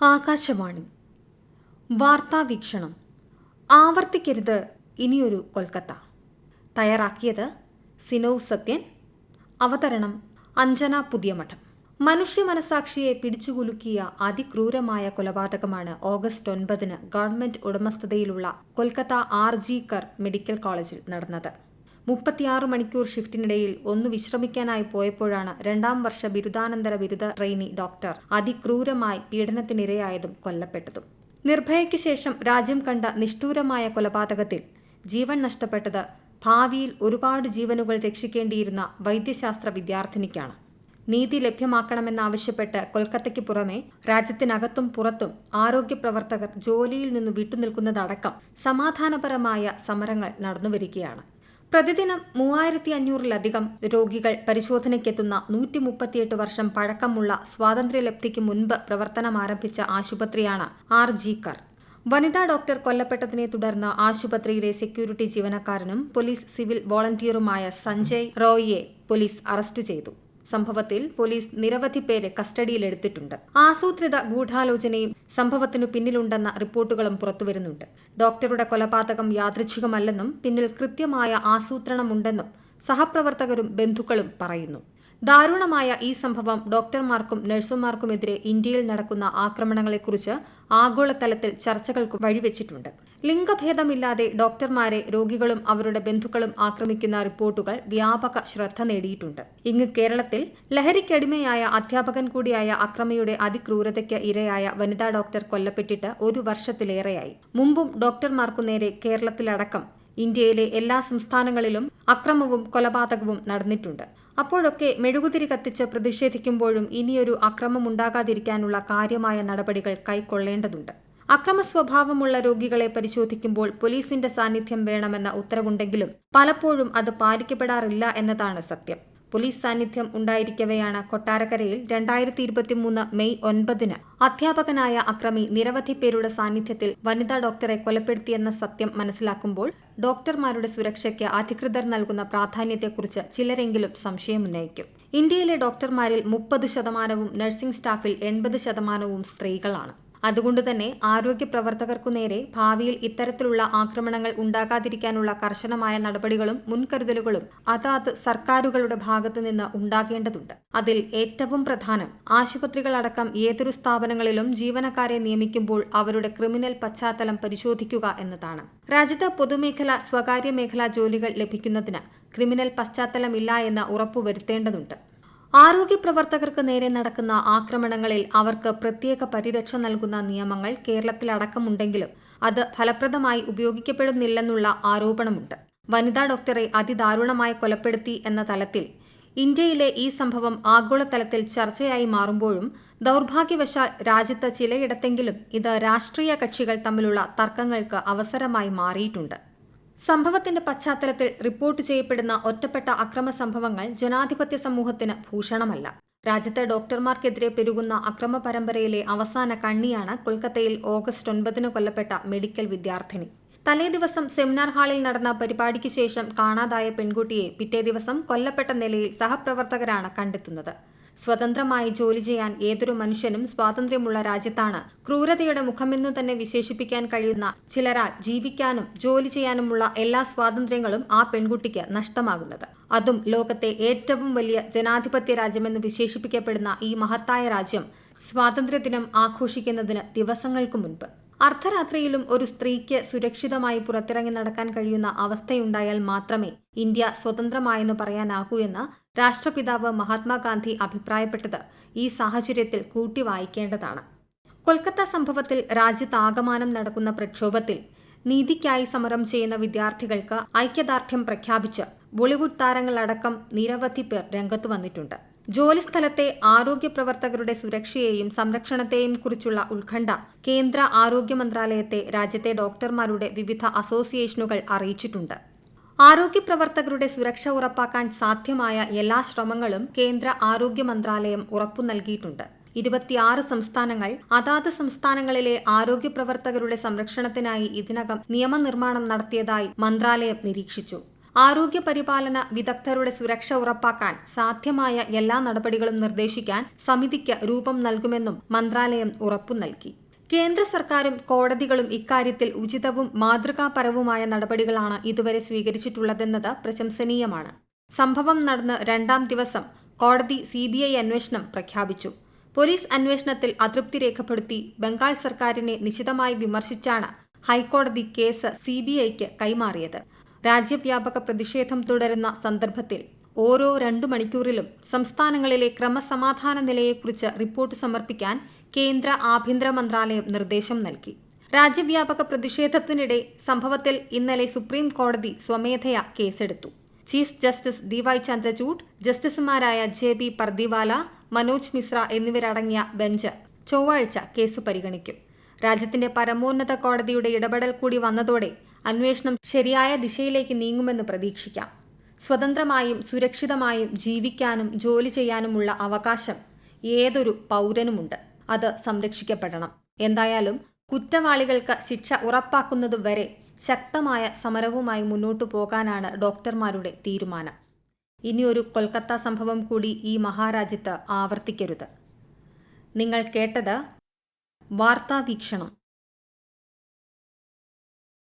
ആകാശവാണി. വാർത്താ വീക്ഷണം ആവർത്തിക്കരുത് ഇനിയൊരു കൊൽക്കത്ത. തയ്യാറാക്കിയത് സിനോവ് സത്യൻ. അവതരണം അഞ്ജന പുതിയമഠം. മനുഷ്യ മനസാക്ഷിയെ പിടിച്ചുകുലുക്കിയ അതിക്രൂരമായ കൊലപാതകമാണ് ഓഗസ്റ്റ് ഒൻപതിന് ഗവൺമെന്റ് ഉടമസ്ഥതയിലുള്ള Kolkata R G Kar medical കോളേജിൽ നടന്നത്. മുപ്പത്തിയാറ് മണിക്കൂർ ഷിഫ്റ്റിനിടയിൽ ഒന്ന് വിശ്രമിക്കാനായി പോയപ്പോഴാണ് രണ്ടാം വർഷ ബിരുദാനന്തര ബിരുദ ട്രെയിനി ഡോക്ടർ അതിക്രൂരമായി പീഡനത്തിനിരയായതും കൊല്ലപ്പെട്ടതും. നിർഭയയ്ക്ക് ശേഷം രാജ്യം കണ്ട നിഷ്ഠൂരമായ കൊലപാതകത്തിൽ ജീവൻ നഷ്ടപ്പെട്ടത് ഭാവിയിൽ ഒരുപാട് ജീവനുകൾ രക്ഷിക്കേണ്ടിയിരുന്ന വൈദ്യശാസ്ത്ര വിദ്യാർത്ഥിനിക്കാണ്. നീതി ലഭ്യമാക്കണമെന്നാവശ്യപ്പെട്ട് കൊൽക്കത്തയ്ക്ക് പുറമെ രാജ്യത്തിനകത്തും പുറത്തും ആരോഗ്യ പ്രവർത്തകർ ജോലിയിൽ നിന്ന് വിട്ടുനിൽക്കുന്നതടക്കം സമാധാനപരമായ സമരങ്ങൾ നടന്നുവരികയാണ്. പ്രതിദിനം മൂവായിരത്തി അഞ്ഞൂറിലധികം രോഗികൾ പരിശോധനയ്ക്കെത്തുന്ന നൂറ്റി മുപ്പത്തിയെട്ട് വർഷം പഴക്കമുള്ള സ്വാതന്ത്ര്യലബ്ധിക്ക് മുൻപ് പ്രവർത്തനം ആരംഭിച്ച ആശുപത്രിയാണ് ആർ ജി കർ. വനിതാ ഡോക്ടർ കൊല്ലപ്പെട്ടതിനെ തുടർന്ന് ആശുപത്രിയിലെ സെക്യൂരിറ്റി ജീവനക്കാരനും പോലീസ് സിവിൽ വോളണ്ടിയറുമായ സഞ്ജയ് റോയിയെ പോലീസ് അറസ്റ്റ് ചെയ്തു. സംഭവത്തിൽ പോലീസ് നിരവധി പേരെ കസ്റ്റഡിയിലെടുത്തിട്ടുണ്ട്. ആസൂത്രിത ഗൂഢാലോചനയും സംഭവത്തിനു പിന്നിലുണ്ടെന്ന റിപ്പോർട്ടുകളും പുറത്തുവരുന്നുണ്ട്. ഡോക്ടറുടെ കൊലപാതകം യാദൃച്ഛികമല്ലെന്നും പിന്നിൽ കൃത്യമായ ആസൂത്രണമുണ്ടെന്നും സഹപ്രവർത്തകരും ബന്ധുക്കളും പറയുന്നു. ദാരുണമായ ഈ സംഭവം ഡോക്ടർമാർക്കും നഴ്സുമാർക്കുമെതിരെ ഇന്ത്യയിൽ നടക്കുന്ന ആക്രമണങ്ങളെക്കുറിച്ച് ആഗോളതലത്തിൽ ചർച്ചകൾക്ക് വഴിവെച്ചിട്ടുണ്ട്. ലിംഗഭേദമില്ലാതെ ഡോക്ടർമാരെ രോഗികളും അവരുടെ ബന്ധുക്കളും ആക്രമിക്കുന്ന റിപ്പോർട്ടുകൾ വ്യാപക ശ്രദ്ധ നേടിയിട്ടുണ്ട്. ഇങ്ങ് കേരളത്തിൽ ലഹരിക്കടിമയായ അധ്യാപകൻ കൂടിയായ അക്രമിയുടെ അതിക്രൂരതയ്ക്ക് ഇരയായ വനിതാ ഡോക്ടർ കൊല്ലപ്പെട്ടിട്ട് ഒരു വർഷത്തിലേറെയായി. മുമ്പും ഡോക്ടർമാർക്കു നേരെ കേരളത്തിലടക്കം ഇന്ത്യയിലെ എല്ലാ സംസ്ഥാനങ്ങളിലും അക്രമവും കൊലപാതകവും നടന്നിട്ടുണ്ട്. അപ്പോഴൊക്കെ മെഴുകുതിരി കത്തിച്ച് പ്രതിഷേധിക്കുമ്പോഴും ഇനിയൊരു അക്രമമുണ്ടാകാതിരിക്കാനുള്ള കാര്യമായ നടപടികൾ കൈക്കൊള്ളേണ്ടതുണ്ട്. അക്രമ സ്വഭാവമുള്ള രോഗികളെ പരിശോധിക്കുമ്പോൾ പോലീസിന്റെ സാന്നിധ്യം വേണമെന്ന ഉത്തരവുണ്ടെങ്കിലും പലപ്പോഴും അത് പാലിക്കപ്പെടാറില്ല എന്നതാണ് സത്യം. പോലീസ് സാന്നിധ്യം ഉണ്ടായിരിക്കവെയാണ് കൊട്ടാരക്കരയിൽ രണ്ടായിരത്തി ഇരുപത്തിമൂന്ന് മെയ് ഒൻപതിന്. അധ്യാപകനായ അക്രമി നിരവധി പേരുടെ സാന്നിധ്യത്തിൽ വനിതാ ഡോക്ടറെ കൊലപ്പെടുത്തിയെന്ന സത്യം മനസ്സിലാക്കുമ്പോൾ ഡോക്ടർമാരുടെ സുരക്ഷയ്ക്ക് അധികൃതർ നൽകുന്ന പ്രാധാന്യത്തെക്കുറിച്ച് ചിലരെങ്കിലും സംശയമുന്നയിക്കും ഇന്ത്യയിലെ ഡോക്ടർമാരിൽ മുപ്പത് ശതമാനവും നഴ്സിംഗ് സ്റ്റാഫിൽ എൺപത് ശതമാനവും സ്ത്രീകളാണ്. അതുകൊണ്ടുതന്നെ ആരോഗ്യ പ്രവർത്തകർക്കു നേരെ ഭാവിയിൽ ഇത്തരത്തിലുള്ള ആക്രമണങ്ങൾ ഉണ്ടാകാതിരിക്കാനുള്ള കർശനമായ നടപടികളും മുൻകരുതലുകളും അതാത് സർക്കാരുകളുടെ ഭാഗത്തുനിന്ന് ഉണ്ടാകേണ്ടതുണ്ട്. അതിൽ ഏറ്റവും പ്രധാനം ആശുപത്രികളടക്കം ഏതൊരു സ്ഥാപനങ്ങളിലും ജീവനക്കാരെ നിയമിക്കുമ്പോൾ അവരുടെ ക്രിമിനൽ പശ്ചാത്തലം പരിശോധിക്കുക എന്നതാണ്. രാജ്യത്ത് പൊതുമേഖല സ്വകാര്യ മേഖലാ ജോലികൾ ലഭിക്കുന്നതിന് ക്രിമിനൽ പശ്ചാത്തലമില്ല എന്ന് ഉറപ്പുവരുത്തേണ്ടതുണ്ട്. ആരോഗ്യ പ്രവർത്തകർക്ക് നേരെ നടക്കുന്ന ആക്രമണങ്ങളിൽ അവർക്ക് പ്രത്യേക പരിരക്ഷ നൽകുന്ന നിയമങ്ങൾ കേരളത്തിലടക്കമുണ്ടെങ്കിലും അത് ഫലപ്രദമായി ഉപയോഗിക്കപ്പെടുന്നില്ലെന്നുള്ള ആരോപണമുണ്ട്. വനിതാ ഡോക്ടറെ അതിദാരുണമായി കൊലപ്പെടുത്തി എന്ന തലത്തിൽ ഇന്ത്യയിലെ ഈ സംഭവം ആഗോളതലത്തിൽ ചർച്ചയായി മാറുമ്പോഴും ദൗർഭാഗ്യവശാൽ രാജ്യത്ത് ചിലയിടത്തെങ്കിലും ഇത് രാഷ്ട്രീയ കക്ഷികൾ തമ്മിലുള്ള തർക്കങ്ങൾക്ക് അവസരമായി മാറിയിട്ടുണ്ട്. സംഭവത്തിന്റെ പശ്ചാത്തലത്തിൽ റിപ്പോർട്ട് ചെയ്യപ്പെടുന്ന ഒറ്റപ്പെട്ട അക്രമ സംഭവങ്ങൾ ജനാധിപത്യ സമൂഹത്തിന് ഭൂഷണമല്ല. രാജ്യത്തെ ഡോക്ടർമാർക്കെതിരെ പെരുകുന്ന അക്രമ പരമ്പരയിലെ അവസാന കണ്ണിയാണ് കൊൽക്കത്തയിൽ ഓഗസ്റ്റ് ഒൻപതിന് കൊല്ലപ്പെട്ട മെഡിക്കൽ വിദ്യാർത്ഥിനി. തലേ ദിവസം സെമിനാർ ഹാളിൽ നടന്ന പരിപാടിക്ക് ശേഷം കാണാതായ പെൺകുട്ടിയെ പിറ്റേ ദിവസം കൊല്ലപ്പെട്ട നിലയിൽ സഹപ്രവർത്തകരാണ് കണ്ടെത്തുന്നത്. സ്വതന്ത്രമായി ജോലി ചെയ്യാൻ ഏതൊരു മനുഷ്യനും സ്വാതന്ത്ര്യമുള്ള രാജ്യത്താണ്. ക്രൂരതയുടെ മുഖമെന്നു തന്നെ വിശേഷിപ്പിക്കാൻ കഴിയുന്ന ചിലരാൽ ജീവിക്കാനും ജോലി ചെയ്യാനുമുള്ള എല്ലാ സ്വാതന്ത്ര്യങ്ങളും ആ പെൺകുട്ടിക്ക് നഷ്ടമാകുന്നത്. അതും ലോകത്തെ ഏറ്റവും വലിയ ജനാധിപത്യ രാജ്യമെന്ന് വിശേഷിപ്പിക്കപ്പെടുന്ന ഈ മഹത്തായ രാജ്യം സ്വാതന്ത്ര്യദിനം ആഘോഷിക്കുന്നതിന് ദിവസങ്ങൾക്ക് മുൻപ്. അർദ്ധരാത്രിയിലും ഒരു സ്ത്രീക്ക് സുരക്ഷിതമായി പുറത്തിറങ്ങി നടക്കാൻ കഴിയുന്ന അവസ്ഥയുണ്ടായാൽ മാത്രമേ ഇന്ത്യ സ്വതന്ത്രമായെന്ന് പറയാനാകൂ എന്ന് രാഷ്ട്രപിതാവ് മഹാത്മാഗാന്ധി അഭിപ്രായപ്പെട്ടത് ഈ സാഹചര്യത്തിൽ കൂട്ടി വായിക്കേണ്ടതാണ് കൊൽക്കത്ത സംഭവത്തിൽ രാജ്യത്താകമാനം നടക്കുന്ന പ്രക്ഷോഭത്തിൽ നീതിക്കായി സമരം ചെയ്യുന്ന വിദ്യാർത്ഥികൾക്ക് ഐക്യദാർഢ്യം പ്രഖ്യാപിച്ച് ബോളിവുഡ് താരങ്ങളടക്കം നിരവധി പേർ രംഗത്തു വന്നിട്ടുണ്ട്. ജോലിസ്ഥലത്തെ ആരോഗ്യ പ്രവർത്തകരുടെ സുരക്ഷയെയും സംരക്ഷണത്തെയും കുറിച്ചുള്ള ഉത്കണ്ഠ കേന്ദ്ര ആരോഗ്യ മന്ത്രാലയത്തെ രാജ്യത്തെ ഡോക്ടർമാരുടെ വിവിധ അസോസിയേഷനുകൾ അറിയിച്ചിട്ടുണ്ട്. ആരോഗ്യ പ്രവർത്തകരുടെ സുരക്ഷ ഉറപ്പാക്കാൻ സാധ്യമായ എല്ലാ ശ്രമങ്ങളും കേന്ദ്ര ആരോഗ്യ മന്ത്രാലയം ഉറപ്പു നൽകിയിട്ടുണ്ട്. ഇരുപത്തിയാറ് സംസ്ഥാനങ്ങൾ അതാത് സംസ്ഥാനങ്ങളിലെ ആരോഗ്യ പ്രവർത്തകരുടെ സംരക്ഷണത്തിനായി ഇതിനകം നിയമനിർമ്മാണം നടത്തിയതായി മന്ത്രാലയം നിരീക്ഷിച്ചു. ആരോഗ്യ പരിപാലന വിദഗ്ധരുടെ സുരക്ഷ ഉറപ്പാക്കാൻ സാധ്യമായ എല്ലാ നടപടികളും നിർദ്ദേശിക്കാൻ സമിതിക്ക് രൂപം നൽകുമെന്നും മന്ത്രാലയം ഉറപ്പു നൽകി. കേന്ദ്ര സർക്കാരും കോടതികളും ഇക്കാര്യത്തിൽ ഉചിതവും മാതൃകാപരവുമായ നടപടികളാണ് ഇതുവരെ സ്വീകരിച്ചിട്ടുള്ളതെന്നത് പ്രശംസനീയമാണ്. സംഭവം നടന്ന് രണ്ടാം ദിവസം കോടതി സി ബി ഐ അന്വേഷണം പ്രഖ്യാപിച്ചു. പോലീസ് അന്വേഷണത്തിൽ അതൃപ്തി രേഖപ്പെടുത്തി ബംഗാൾ സർക്കാരിനെ നിശിതമായി വിമർശിച്ചാണ് ഹൈക്കോടതി കേസ് സി ബി ഐക്ക് കൈമാറിയത്. രാജ്യവ്യാപക പ്രതിഷേധം തുടരുന്ന സന്ദർഭത്തിൽ ഓരോ രണ്ടു മണിക്കൂറിലും സംസ്ഥാനങ്ങളിലെ ക്രമസമാധാന നിലയെക്കുറിച്ച് റിപ്പോർട്ട് സമർപ്പിക്കാൻ കേന്ദ്ര ആഭ്യന്തര മന്ത്രാലയം നിർദ്ദേശം നൽകി. രാജ്യവ്യാപക പ്രതിഷേധത്തിനിടെ സംഭവത്തിൽ ഇന്നലെ സുപ്രീം കോടതി സ്വമേധയാ കേസെടുത്തു. Chief justice D Y Chandrachud ജസ്റ്റിസുമാരായ ജെ ബി പർദിവാല മനോജ് മിശ്ര എന്നിവരടങ്ങിയ ബെഞ്ച് ചൊവ്വാഴ്ച കേസ് പരിഗണിക്കും. രാജ്യത്തിന്റെ പരമോന്നത കോടതിയുടെ ഇടപെടൽ കൂടി വന്നതോടെ അന്വേഷണം ശരിയായ ദിശയിലേക്ക് നീങ്ങുമെന്ന് പ്രതീക്ഷിക്കാം. സ്വതന്ത്രമായും സുരക്ഷിതമായും ജീവിക്കാനും ജോലി ചെയ്യാനുമുള്ള അവകാശം ഏതൊരു പൗരനുമുണ്ട്. അത് സംരക്ഷിക്കപ്പെടണം. എന്തായാലും കുറ്റവാളികൾക്ക് ശിക്ഷ ഉറപ്പാക്കുന്നത് വരെ ശക്തമായ സമരവുമായി മുന്നോട്ടു പോകാനാണ് ഡോക്ടർമാരുടെ തീരുമാനം. ഇനിയൊരു കൊൽക്കത്ത സംഭവം കൂടി ഈ മഹാരാജ്യത്ത് ആവർത്തിക്കരുത്. നിങ്ങൾ കേട്ടത് വാർത്താവീക്ഷണം